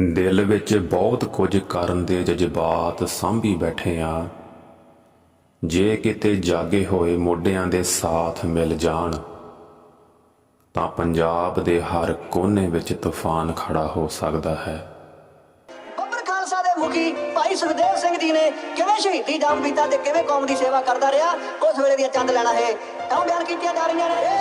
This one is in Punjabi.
ਦਿਲ ਵਿੱਚ ਬਹੁਤ ਕੁਝ ਕਰਨ ਦੇ ਜਜ਼ਬਾਤ ਸਾਂਭੀ ਬੈਠੇ ਆ। ਜੇ ਕਿਤੇ ਜਾਗੇ ਹੋਏ ਮੋਢਿਆਂ ਦੇ ਸਾਥ ਮਿਲ ਜਾਣ, ਤਾਂ ਪੰਜਾਬ ਦੇ ਹਰ ਕੋਨੇ ਵਿੱਚ ਤੂਫਾਨ ਖੜਾ ਹੋ ਸਕਦਾ ਹੈ। ਬੱਬਰ ਖਾਲਸਾ ਦੇ ਮੁਖੀ ਭਾਈ ਸੁਖਦੇਵ ਸਿੰਘ ਜੀ ਨੇ ਕਿਵੇਂ ਸ਼ਹੀਦੀ ਜੰਗ ਬੀਤਾ ਤੇ ਕਿਵੇਂ ਕੌਮ ਦੀ ਸੇਵਾ ਕਰਦਾ ਰਿਹਾ, ਉਸ ਵੇਲੇ ਦੀਆਂ ਚੰਦ ਲੈਣਾ ਹੈ। ਤਾਂ ਬਿਆਨ ਕੀਤੀਆਂ ਜਾ ਰਹੀਆਂ ਨੇ।